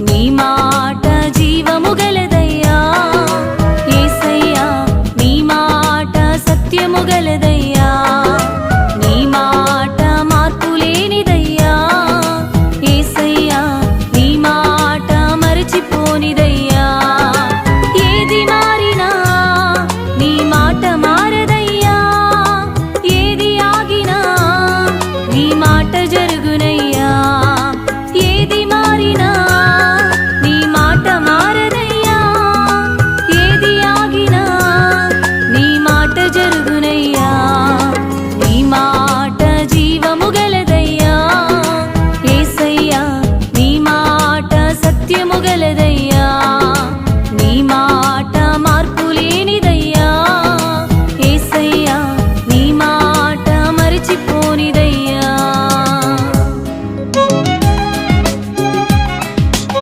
నీ మాట జీవము గలదయ్యా. ఏసయ్యా నీ